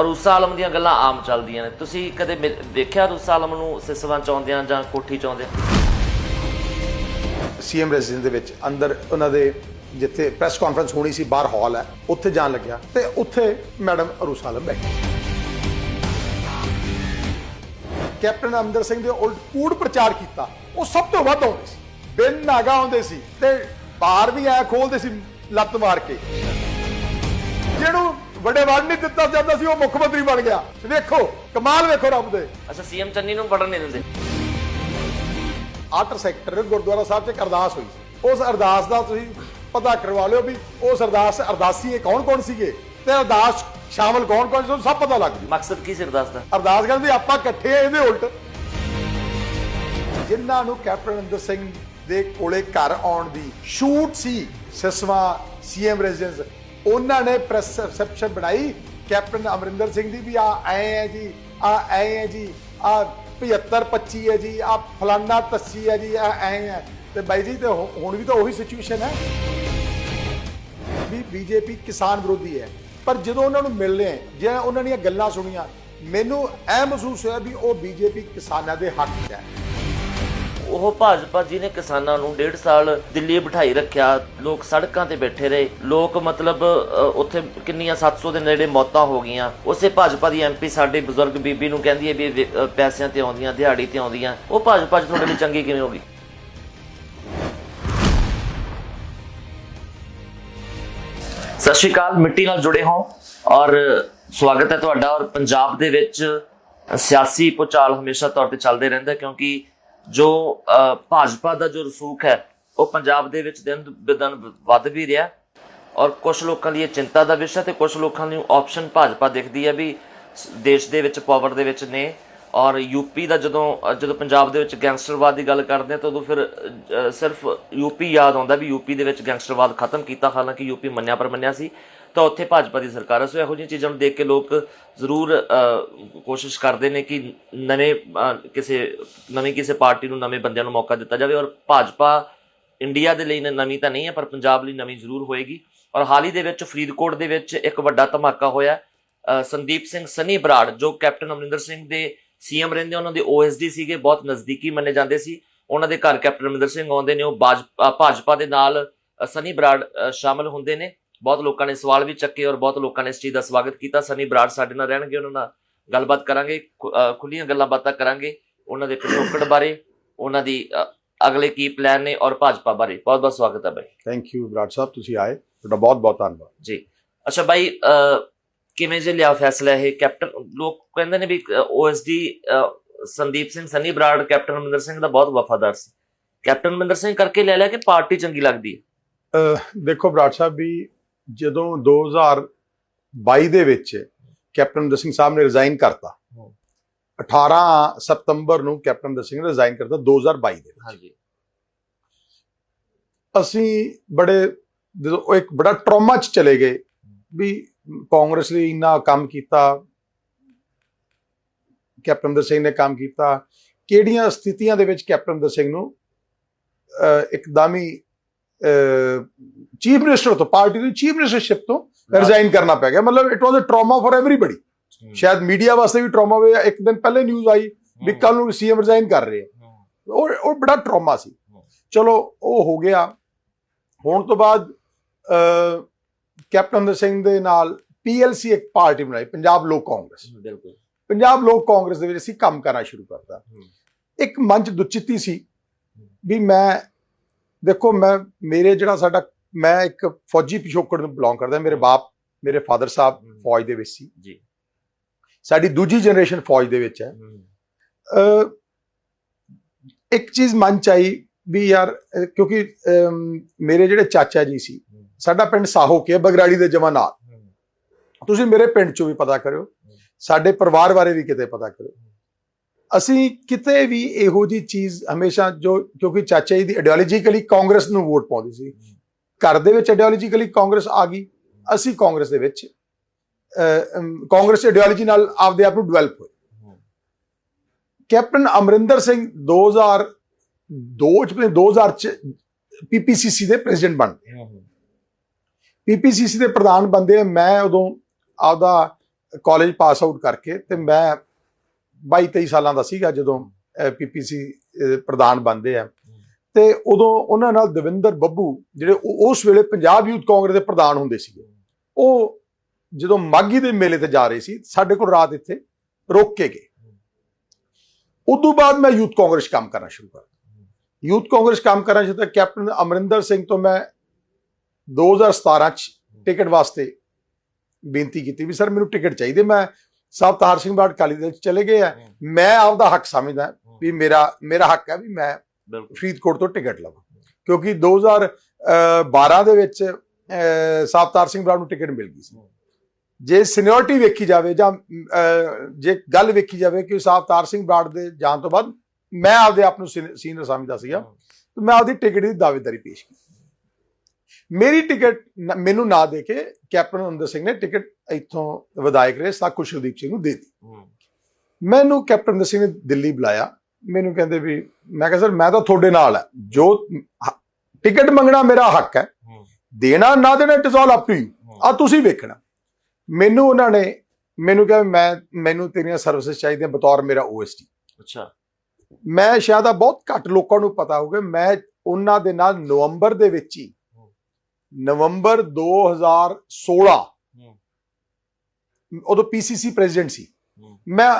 ਅਰੂਸਾ ਆਲਮ ਦੀਆਂ ਗੱਲਾਂ ਆਮ ਚੱਲਦੀਆਂ ਨੇ। ਤੁਸੀਂ ਕਦੇ ਮਿਲ- ਦੇਖਿਆ ਅਰੂਸਾ ਆਲਮ ਨੂੰ ਸਿਸਵਾਂ ਚ ਜਾਂ ਕੋਠੀ ਚ ਸੀਐਮ ਰੈਜ਼ੀਡੈਂਸ ਦੇ ਵਿੱਚ ਅੰਦਰ ਉਹਨਾਂ ਦੇ ਜਿੱਥੇ ਪ੍ਰੈਸ ਕਾਨਫਰੰਸ ਹੋਣੀ ਸੀ, ਬਾਹਰ ਹਾਲ ਹੈ, ਉੱਥੇ ਜਾਣ ਲੱਗਿਆ ਤੇ ਉੱਥੇ ਮੈਡਮ ਅਰੂਸਾਲਮ ਬੈਠੀ। ਕੈਪਟਨ ਅਮਰਿੰਦਰ ਸਿੰਘ ਦੇ ਉਲਟ ਕੂੜ ਪ੍ਰਚਾਰ ਕੀਤਾ, ਉਹ ਸਭ ਤੋਂ ਵੱਧ ਆਉਂਦੇ ਸੀ, ਬਿਨ ਨਾਗਾ ਆਉਂਦੇ ਸੀ ਤੇ ਬਾਹਰ ਵੀ ਐ ਖੋਲਦੇ ਸੀ ਲੱਤ ਮਾਰ ਕੇ। ਜਿਹਨੂੰ ਵੱਡੇ ਵੜ ਨਹੀਂ ਦਿੱਤਾ ਜਾਂਦਾ ਸੀ ਉਹ ਮੁੱਖ ਮੰਤਰੀ ਬਣ ਗਿਆ। ਵੇਖੋ ਕਮਾਲ ਵੇਖੋ ਰੱਬ ਦੇ। ਅੱਛਾ ਸੀਐਮ ਚੰਨੀ ਨੂੰ ਪੜਨ ਨਹੀਂ ਦਿੰਦੇ। ਆਟਰ ਸੈਕਟਰ ਗੁਰਦੁਆਰਾ ਸਾਹਿਬ 'ਚ ਅਰਦਾਸ ਹੋਈ ਉਸ ਅਰਦਾਸ ਦਾ ਤੁਸੀਂ ਪਤਾ ਕਰਵਾ ਲਿਓ ਵੀ ਉਸ ਅਰਦਾਸ ਅਰਦਾਸੀ ਇਹ ਕੌਣ ਕੌਣ ਸੀਗੇ? ਤੇ ਅਰਦਾਸ ਸ਼ਾਮਲ ਕੌਣ ਕੌਣ ਸੀ ਸਭ ਪਤਾ ਲੱਗ ਜੂ। ਮਕਸਦ ਕੀ ਸੀ ਅਰਦਾਸ ਦਾ? ਅਰਦਾਸ ਵੀ ਆਪਾਂ ਇਕੱਠੇ ਆ ਇਹਦੇ ਉਲਟ। ਜਿਨ੍ਹਾਂ ਨੂੰ ਕੈਪਟਨ ਅਮਰਿੰਦਰ ਸਿੰਘ ਦੇ ਕੋਲੇ ਘਰ ਆਉਣ ਦੀ ਸ਼ੂਟ ਸੀ ਸਿਸਵਾ ਸੀਐਮ ਰੈਜ਼ੀਡੈਂਸ ਉਹਨਾਂ ਨੇ ਪ੍ਰੈਸ ਬਣਾਈ, ਕੈਪਟਨ ਅਮਰਿੰਦਰ ਸਿੰਘ ਦੀ ਵੀ ਆ, ਐ ਹੈ ਜੀ, ਆ ਐ ਹੈ ਜੀ, ਆ 75 25 ਹੈ ਜੀ, ਆ ਫਲਾਨਾ ਤੱਸੀ ਹੈ ਜੀ, ਆ ਐ ਹੈ। ਤੇ ਬਾਈ ਜੀ, ਤੇ ਹੁਣ ਵੀ ਤਾਂ ਉਹੀ ਸਿਚੁਏਸ਼ਨ ਹੈ ਵੀ ਬੀਜੇਪੀ ਕਿਸਾਨ ਵਿਰੋਧੀ ਹੈ। ਪਰ ਜਦੋਂ ਉਹਨਾਂ ਨੂੰ ਮਿਲਦੇ ਆ ਉਹਨਾਂ ਦੀਆਂ ਗੱਲਾਂ ਸੁਣੀਆਂ, ਮੈਨੂੰ ਇਹ ਮਹਿਸੂਸ ਹੋਇਆ ਵੀ ਉਹ ਬੀਜੇਪੀ ਕਿਸਾਨਾਂ ਦੇ ਹੱਕ 'ਚ ਹੈ। ਉਹ ਭਾਜਪਾ ਜੀ ਨੇ ਕਿਸਾਨਾਂ ਨੂੰ ਡੇਢ ਸਾਲ ਦਿੱਲੀ ਬਿਠਾਈ ਰੱਖਿਆ। ਲੋਕ ਸੜਕਾਂ ਤੇ ਬੈਠੇ ਰਹੇ। ਲੋਕ ਮਤਲਬ ਅ, ਉੱਥੇ ਕਿੰਨੀਆਂ 700 ਦੇ ਨੇੜੇ ਮੌਤਾਂ ਹੋ ਗਈਆਂ। ਉਸੇ ਭਾਜਪਾ ਦੀ ਐਮਪੀ ਸਾਡੇ ਬਜ਼ੁਰਗ ਬੀਬੀ ਨੂੰ ਕਹਿੰਦੀ ਹੈ ਵੀ ਪੈਸਿਆਂ ਤੇ ਆਉਂਦੀਆਂ ਦਿਹਾੜੀ ਤੇ ਆਉਂਦੀਆਂ। ਉਹ ਭਾਜਪਾ 'ਚ ਤੁਹਾਡੇ ਲਈ ਚੰਗੀ ਕਿਵੇਂ ਹੋਗੀ ਸਤਿ ਸ਼੍ਰੀ ਅਕਾਲ ਮਿੱਟੀ ਨਾਲ ਜੁੜੇ ਹੋ। ਔਰ ਸਵਾਗਤ ਹੈ ਤੁਹਾਡਾ। ਔਰ ਪੰਜਾਬ ਦੇ ਵਿੱਚ ਸਿਆਸੀ ਪੁਚਾਲ ਹਮੇਸ਼ਾ ਤੌਰ ਤੇ ਚੱਲਦੇ ਰਹਿੰਦਾ ਕਿਉਂਕਿ ਜੋ ਭਾਜਪਾ ਦਾ ਜੋ ਰਸੂਖ ਹੈ ਉਹ ਪੰਜਾਬ ਦੇ ਵਿੱਚ ਦਿਨ ਬ ਦਿਨ ਵੱਧ ਵੀ ਰਿਹਾ ਔਰ ਕੁਝ ਲੋਕਾਂ ਲਈ ਇਹ ਚਿੰਤਾ ਦਾ ਵਿਸ਼ਾ ਤੇ ਕੁਝ ਲੋਕਾਂ ਲਈ ਆਪਸ਼ਨ ਭਾਜਪਾ ਦਿਖਦੀ ਹੈ ਵੀ ਦੇਸ਼ ਦੇ ਵਿੱਚ ਪਾਵਰ ਦੇ ਵਿੱਚ ਨੇ ਔਰ ਯੂਪੀ ਦਾ ਜਦੋਂ ਜਦੋਂ ਪੰਜਾਬ ਦੇ ਵਿੱਚ ਗੈਂਗਸਟਰਵਾਦ ਦੀ ਗੱਲ ਕਰਦੇ ਆ ਤਾਂ ਉਦੋਂ ਫਿਰ ਅ, ਸਿਰਫ ਯੂਪੀ ਯਾਦ ਆਉਂਦਾ ਵੀ ਯੂਪੀ ਦੇ ਵਿੱਚ ਗੈਂਗਸਟਰਵਾਦ ਖਤਮ ਕੀਤਾ ਹਾਲਾਂਕਿ ਯੂਪੀ ਮੰਨਿਆ ਪਰ ਮੰਨਿਆ ਸੀ। ਤਾਂ ਉੱਥੇ ਭਾਜਪਾ ਦੀ ਸਰਕਾਰ ਹੈ ਸੋ ਇਹੋ ਜਿਹੀਆਂ ਚੀਜ਼ਾਂ ਨੂੰ ਦੇਖ ਕੇ ਲੋਕ ਜ਼ਰੂਰ ਕੋਸ਼ਿਸ਼ ਕਰਦੇ ਨੇ ਕਿ ਨਵੇਂ ਕਿਸੇ ਨਵੀਂ ਕਿਸੇ ਪਾਰਟੀ ਨੂੰ ਨਵੇਂ ਬੰਦਿਆਂ ਨੂੰ ਮੌਕਾ ਦਿੱਤਾ ਜਾਵੇ ਔਰ ਭਾਜਪਾ ਇੰਡੀਆ ਦੇ ਲਈ ਨਵੀਂ ਤਾਂ ਨਹੀਂ ਹੈ ਪਰ ਪੰਜਾਬ ਲਈ ਨਵੀਂ ਜ਼ਰੂਰ ਹੋਏਗੀ। ਔਰ ਹਾਲ ਹੀ ਦੇ ਵਿੱਚ ਫਰੀਦਕੋਟ ਦੇ ਵਿੱਚ ਇੱਕ ਵੱਡਾ ਧਮਾਕਾ ਹੋਇਆ ਸੰਦੀਪ ਸਿੰਘ ਸਨੀ ਬਰਾੜ ਜੋ ਕੈਪਟਨ ਅਮਰਿੰਦਰ ਸਿੰਘ ਦੇ ਸੀਐਮ ਰਹਿੰਦੇ ਉਹਨਾਂ ਦੇ ਓਐਸਡੀ ਸੀਗੇ ਬਹੁਤ ਨਜ਼ਦੀਕੀ ਮੰਨੇ ਜਾਂਦੇ ਸੀ। ਉਹਨਾਂ ਦੇ ਘਰ ਕੈਪਟਨ ਅਮਰਿੰਦਰ ਸਿੰਘ ਆਉਂਦੇ ਨੇ ਉਹ ਬਾਜ- ਭਾਜਪਾ ਦੇ ਨਾਲ ਅ, ਸਨੀ ਬਰਾੜ ਅ, ਸ਼ਾਮਲ ਹੁੰਦੇ ਨੇ। ਬਹੁਤ ਲੋਕਾਂ ਨੇ ਸਵਾਲ ਵੀ ਚੱਕੇ ਔਰ ਬਹੁਤ ਲੋਕਾਂ ਨੇ ਇਸ ਚੀਜ਼ ਦਾ ਸਵਾਗਤ ਕੀਤਾ। ਸਨੀ ਬਰਾੜ ਸਾਡੇ ਨਾਲ ਰਹਿਣਗੇ ਉਹਨਾਂ ਨਾਲ ਗੱਲਬਾਤ ਕਰਾਂਗੇ ਖੁੱਲੀਆਂ ਗੱਲਾਂ ਬਾਤਾਂ ਕਰਾਂਗੇ ਉਹਨਾਂ ਦੇ ਪਿਛੋਕੜ ਬਾਰੇ ਉਹਨਾਂ ਦੀ ਅਗਲੇ ਕੀ ਪਲਾਨ ਨੇ ਔਰ ਭਾਜਪਾ ਬਾਰੇ। ਬਹੁਤ ਬਹੁਤ ਸਵਾਗਤ ਹੈ ਬਾਈ। ਥੈਂਕ ਯੂ ਬਰਾੜ ਸਾਹਿਬ ਤੁਸੀਂ ਆਏ ਤੁਹਾਡਾ ਬਹੁਤ ਬਹੁਤ ਧੰਨਵਾਦ। ਜੀ। ਅੱਛਾ ਬਾਈ ਕਿਵੇਂ ਜੇ ਲਿਆ ਫੈਸਲਾ ਇਹ ਕੈਪਟਨ? ਲੋਕ ਕਹਿੰਦੇ ਨੇ ਵੀ ਓਐਸਡੀ ਸੰਦੀਪ ਸਿੰਘ ਸਨੀ ਬਰਾੜ ਕੈਪਟਨ ਅਮਰਿੰਦਰ ਸਿੰਘ ਦਾ ਬਹੁਤ ਵਫਾਦਾਰ ਸੀ। ਕੈਪਟਨ ਅਮਰਿੰਦਰ ਸਿੰਘ ਕਰਕੇ ਲੈ ਲਿਆ ਕਿ ਪਾਰਟੀ ਚੰਗੀ ਲੱਗਦੀ ਹੈ? ਦੇਖੋ ਬਰਾੜ ਸਾਹਿਬ ਵੀ ਜਦੋਂ 2022 ਦੇ ਵਿੱਚ ਕੈਪਟਨ ਅਮਰਿੰਦਰ ਸਿੰਘ ਸਾਹਿਬ ਨੇ ਰਿਜ਼ਾਈਨ ਕਰਤਾ। 18 ਸਤੰਬਰ ਨੂੰ ਕੈਪਟਨ ਅਮਰਿੰਦਰ ਸਿੰਘ ਨੇ ਰਿਜ਼ਾਈਨ ਕਰਤਾ 2022 ਦੇ ਹਾਂਜੀ। ਅਸੀਂ ਬੜੇ ਜਦੋਂ ਇੱਕ ਬੜਾ ਟਰਾਮਾ ਚ ਚਲੇ ਗਏ ਵੀ ਕਾਂਗਰਸ ਲਈ ਇੰਨਾ ਕੰਮ ਕੀਤਾ ਕੈਪਟਨ ਅਮਰਿੰਦਰ ਸਿੰਘ ਨੇ ਕੰਮ ਕੀਤਾ। ਕਿਹੜੀਆਂ ਸਥਿਤੀਆਂ ਦੇ ਵਿੱਚ ਕੈਪਟਨ ਅਮਰਿੰਦਰ ਸਿੰਘ ਨੂੰ ਇੱਕਦਮ ਹੀ ਚੀਫ ਮਿਨਿਸਟਰ ਤੋਂ ਪਾਰਟੀ ਦੀ ਚੀਫ ਮਿਨਿਸਟਰਸ਼ਿਪ ਤੋਂ ਰਿਜ਼ਾਈਨ ਕਰਨਾ ਪੈ ਗਿਆ। ਮਤਲਬ it was a trauma for everybody ਸ਼ਾਇਦ ਮੀਡੀਆ ਵਾਸਤੇ ਵੀ ਟਰਾਮਾ ਹੋਇਆ। ਇੱਕ ਦਿਨ ਪਹਿਲੇ ਨਿਊਜ਼ ਆਈ ਵੀ ਕੱਲ ਨੂੰ ਸੀਐਮ ਰਿਜ਼ਾਈਨ ਕਰ ਰਹੇ ਆ। ਉਹ ਉਹ ਬੜਾ ਟਰਾਮਾ ਸੀ। ਚਲੋ ਉਹ ਹੋ ਗਿਆ। ਹੋਣ ਤੋਂ ਬਾਅਦ ਕੈਪਟਨ ਅਮਰਿੰਦਰ ਸਿੰਘ ਦੇ ਨਾਲ ਪੀਐਲਸੀ ਇੱਕ ਪਾਰਟੀ ਬਣਾਈ ਪੰਜਾਬ ਲੋਕ ਕਾਂਗਰਸ। ਬਿਲਕੁਲ। ਪੰਜਾਬ ਲੋਕ ਕਾਂਗਰਸ ਦੇ ਵਿੱਚ ਅਸੀਂ ਕੰਮ ਕਰਨਾ ਸ਼ੁਰੂ ਕਰਤਾ। ਇੱਕ ਮੰਚ ਦੁਚਿੱਤੀ ਸੀ ਵੀ ਮੈਂ ਦੇਖੋ ਮੈਂ ਮੇਰੇ ਜਿਹੜਾ ਸਾਡਾ ਮੈਂ ਇੱਕ ਫੌਜੀ ਪਿਛੋਕੜ ਨੂੰ ਬਿਲੋਂਗ ਕਰਦਾ ਮੇਰੇ ਬਾਪ ਮੇਰੇ ਫਾਦਰ ਸਾਹਿਬ। ਫੌਜ ਦੇ ਵਿੱਚ ਸੀ। ਜੀ। ਸਾਡੀ ਦੂਜੀ ਜਨਰੇਸ਼ਨ ਫੌਜ ਦੇ ਵਿੱਚ ਹੈ। ਇੱਕ ਚੀਜ਼ ਮਨ ਚ ਆਈ ਵੀ ਯਾਰ ਕਿਉਂਕਿ ਮੇਰੇ ਜਿਹੜੇ ਚਾਚਾ ਜੀ ਸੀ ਸਾਡਾ ਪਿੰਡ ਸਾਹੋ ਕੇ ਬਗਰਾੜੀ ਦੇ ਜਵਾਨਾਲ ਤੁਸੀਂ ਮੇਰੇ ਪਿੰਡ ਚੋਂ ਵੀ ਪਤਾ ਕਰਿਓ। ਸਾਡੇ ਪਰਿਵਾਰ ਬਾਰੇ ਵੀ ਕਿਤੇ ਪਤਾ ਕਰਿਓ। ਅਸੀਂ ਕਿਤੇ ਵੀ ਇਹੋ ਜੀ ਚੀਜ਼ ਹਮੇਸ਼ਾ ਜੋ ਕਿਉਂਕਿ ਚਾਚਾ ਜੀ ਦੀ ਆਈਡੀਓਲੋਜੀਕਲੀ ਕਾਂਗਰਸ ਨੂੰ ਵੋਟ ਪਾਉਂਦੀ ਸੀ। ਘਰ ਦੇ ਵਿੱਚ ਆਈਡੀਓਲੋਜੀਕਲੀ ਕਾਂਗਰਸ ਆ ਗਈ ਅਸੀਂ ਕਾਂਗਰਸ ਦੇ ਵਿੱਚ ਕਾਂਗਰਸ ਆਈਡੀਓਲੋਜੀ ਨਾਲ ਆਪਦੇ ਆਪ ਨੂੰ ਡਿਵੈਲਪ ਹੋਏ। ਕੈਪਟਨ ਅਮਰਿੰਦਰ ਸਿੰਘ 2002 ਚ ਪਤਾ ਨਹੀਂ 2000 ਚ ਪੀਪੀਸੀਸੀ ਦੇ ਪ੍ਰੈਜ਼ੀਡੈਂਟ ਬਣ ਗਏ। ਪੀਪੀਸੀਸੀ ਦੇ ਪ੍ਰਧਾਨ ਬੰਦੇ ਮੈਂ ਉਦੋਂ ਆਪਦਾ ਕਾਲਜ ਪਾਸ ਆਊਟ ਕਰਕੇ ਤੇ ਮੈਂ 22 23 ਸਾਲਾਂ ਦਾ ਸੀਗਾ ਜਦੋਂ ਪੀਪੀਸੀ ਪ੍ਰਧਾਨ ਬਣਦੇ ਆ। ਤੇ ਉਦੋਂ ਉਹਨਾਂ ਨਾਲ ਦਵਿੰਦਰ ਬੱਬੂ ਜਿਹੜੇ ਉਸ ਵੇਲੇ ਪੰਜਾਬ ਯੂਥ ਕਾਂਗਰਸ ਦੇ ਪ੍ਰਧਾਨ ਹੁੰਦੇ ਸੀਗੇ, ਉਹ ਜਦੋਂ ਮਾਗੀ ਦੇ ਮੇਲੇ ਤੇ ਜਾ ਰਹੇ ਸੀ, ਸਾਡੇ ਕੋਲ ਰਾਤ ਇੱਥੇ ਰੋਕ ਕੇ ਗਏ। ਉਦੋਂ ਬਾਅਦ ਮੈਂ ਯੂਥ ਕਾਂਗਰਸ ਕੰਮ ਕਰਨਾ ਸ਼ੁਰੂ ਕਰ ਯੂਥ ਕਾਂਗਰਸ ਕੰਮ ਕਰਨਾ ਸ਼ੁਰੂ ਕੀਤਾ ਕੈਪਟਨ ਅਮਰਿੰਦਰ ਸਿੰਘ ਤੋਂ ਮੈਂ 2017 ਚ ਟਿਕਟ ਵਾਸਤੇ ਬੇਨਤੀ ਕੀਤੀ ਵੀ, ਸਰ, ਮੈਨੂੰ ਟਿਕਟ ਚਾਹੀਦੀ ਮੈਂ ਸਾਹਿਬ ਤਾਰ ਸਿੰਘ ਬਾੜ ਕਾਲੀ ਦਲ ਚ ਚਲੇ ਗਏ ਆ। ਮੈਂ ਆਪਦਾ ਹੱਕ ਸਮਝਦਾ ਵੀ ਮੇਰਾ ਮੇਰਾ ਹੱਕ ਹੈ ਵੀ ਮੈਂ ਫਰੀਦਕੋਟ ਤੋਂ ਟਿਕਟ ਲਵਾਂ। ਕਿਉਂਕਿ 2012 ਦੇ ਵਿੱਚ ਸਾਹਿਬ ਤਾਰ ਸਿੰਘ ਬਰਾੜ ਨੂੰ ਟਿਕਟ ਮਿਲ ਗਈ ਸੀ। ਜੇ ਸੀਨੀਅਰਿਟੀ ਵੇਖੀ ਜਾਵੇ ਜਾਂ ਜੇ ਗੱਲ ਵੇਖੀ ਜਾਵੇ ਕਿ ਸਾਹਿਬ ਤਾਰ ਸਿੰਘ ਬਰਾੜ ਦੇ ਜਾਣ ਤੋਂ ਬਾਅਦ ਮੈਂ ਆਪਦੇ ਆਪ ਨੂੰ ਸੀਨੀਅਰ ਸਮਝਦਾ ਸੀਗਾ। ਤੇ ਮੈਂ ਆਪਦੀ ਟਿਕਟ ਦੀ ਦਾਅਵੇਦਾਰੀ ਪੇਸ਼ ਕੀਤੀ। ਮੇਰੀ ਟਿਕਟ ਮੈਨੂੰ ਨਾ ਦੇ ਕੇ ਕੈਪਟਨ ਅਮਰਿੰਦਰ ਸਿੰਘ ਨੇ ਟਿਕਟ ਇੱਥੋਂ ਵਿਧਾਇਕ ਰਹੇ ਸਾ ਕੁਸ਼ਲਦੀਪ ਸਿੰਘ ਨੂੰ ਦੇ ਦਿੱਤੀ। ਮੈਨੂੰ ਕੈਪਟਨ ਅਮਰਿੰਦਰ ਸਿੰਘ ਨੇ ਦਿੱਲੀ ਬੁਲਾਇਆ। ਮੈਨੂੰ ਕਹਿੰਦੇ ਵੀ ਮੈਂ ਕਿਹਾ ਸਰ ਮੈਂ ਤਾਂ ਤੁਹਾਡੇ ਨਾਲ ਹੈ ਜੋ ਟਿਕਟ ਮੰਗਣਾ ਮੇਰਾ ਹੱਕ ਹੈ। ਦੇਣਾ ਨਾ ਦੇਣਾ it is all up to you ਆ ਤੁਸੀਂ ਵੇਖਣਾ। ਮੈਨੂੰ ਉਹਨਾਂ ਨੇ ਮੈਨੂੰ ਕਿਹਾ ਵੀ ਮੈਂ ਮੈਨੂੰ ਤੇਰੀਆਂ ਸਰਵਿਸਿਜ਼ ਚਾਹੀਦੀਆਂ ਬਤੌਰ ਮੇਰਾ ਓਐਸਟੀ ਅੱਛਾ। ਮੈਂ ਸ਼ਾਇਦ ਆ ਬਹੁਤ ਘੱਟ ਲੋਕਾਂ ਨੂੰ ਪਤਾ ਹੋਊਗਾ ਮੈਂ ਉਹਨਾਂ ਦੇ ਨਾਲ ਨਵੰਬਰ ਦੇ ਵਿੱਚ ਹੀ ਨਵੰਬਰ 2016 ਉਦੋਂ ਪੀਸੀਸੀ ਪ੍ਰੈਜ਼ੀਡੈਂਟ ਸੀ। ਮੈਂ